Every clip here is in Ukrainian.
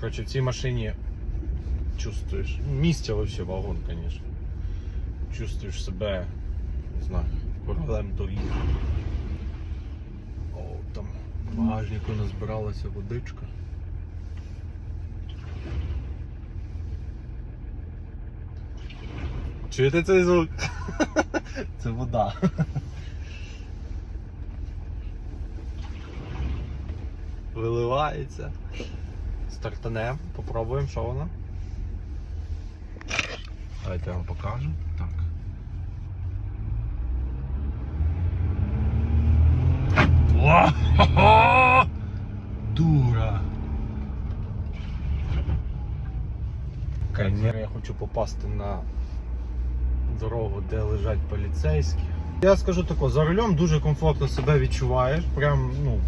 Короче, в цій машині чувствуєш. Місця вообще вагон, конечно. Чувствуєш себе, не знаю, королем доріг. О, там в багажнику назбиралася водичка. Чуєте цей звук? Це вода. Виливається. Стартанем, попробуємо, що воно. Давайте я вам покажу. Так. Ва-ха-ха! Дура. Конечно, я хочу попасти на дорогу, де лежать поліцейські. Я скажу тако, за рулем дуже комфортно себе відчуваєш. Прям, ну,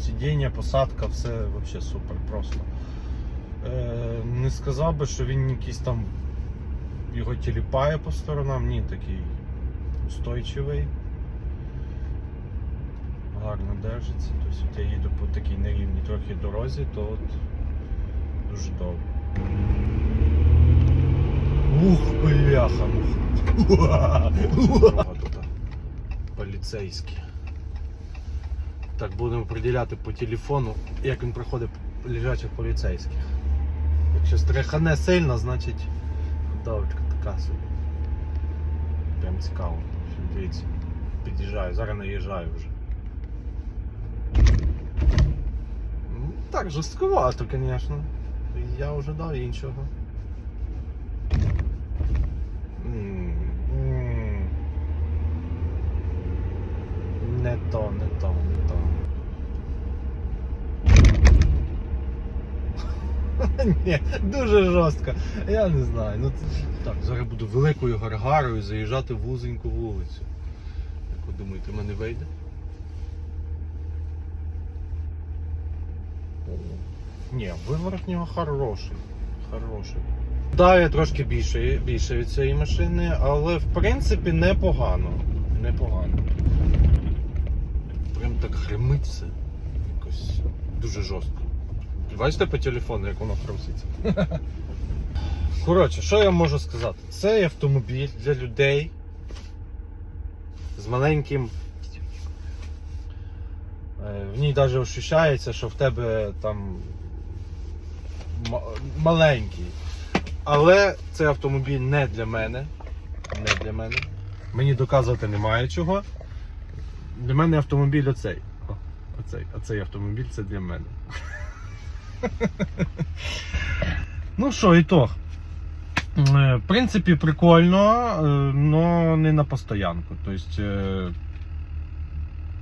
сидіння, посадка, все взагалі супер просто. Е, не сказав би, що він якийсь там його тіліпає по сторонам, ні, такий устойчивий. Гарно держиться. Тобто от я їду по такій нерівній трохи дорозі, то от дуже довго. Ух, бляха, муха. Поліцейські. Так, будемо приділяти по телефону, як він проходить лежачих поліцейських. Якщо стряхане сильно, значить давочка така собі. Прям цікаво. Дивіться, під'їжджаю, зараз наїжджаю вже. Ну, Так, жорстковато, звісно. Я ожидав іншого. М, м. Не не то, не то. Ні, дуже жорстко. Я не знаю. Ну. Так, зараз буду великою гаргарою заїжджати в вузеньку вулицю. Як ви думаєте, в мене вийде? Ні, виворот в нього хороший. Хороший. Да, я трошки більше, більше від цієї машини, але в принципі непогано. Непогано. Прям так гримить все. Якось дуже жорстко. Бачите по телефону, як воно хруститься? Коротше, що я можу сказати? Цей автомобіль для людей з маленьким. Е, В ній навіть ощущається, що в тебе там ма- маленький. Але цей автомобіль не для мене. Не для мене. Мені доказувати немає чого. Для мене автомобіль оцей. О, оцей, оцей автомобіль це для мене. ну що, ітог. Е, В принципі, прикольно, але не на постоянку. Тобто, е,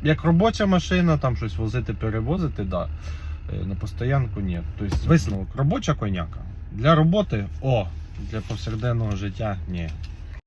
як робоча машина, там щось возити, перевозити, да. Е, На постоянку ні. Тобто, висновок, робоча коняка. Для роботи о, для повсякденного життя ні.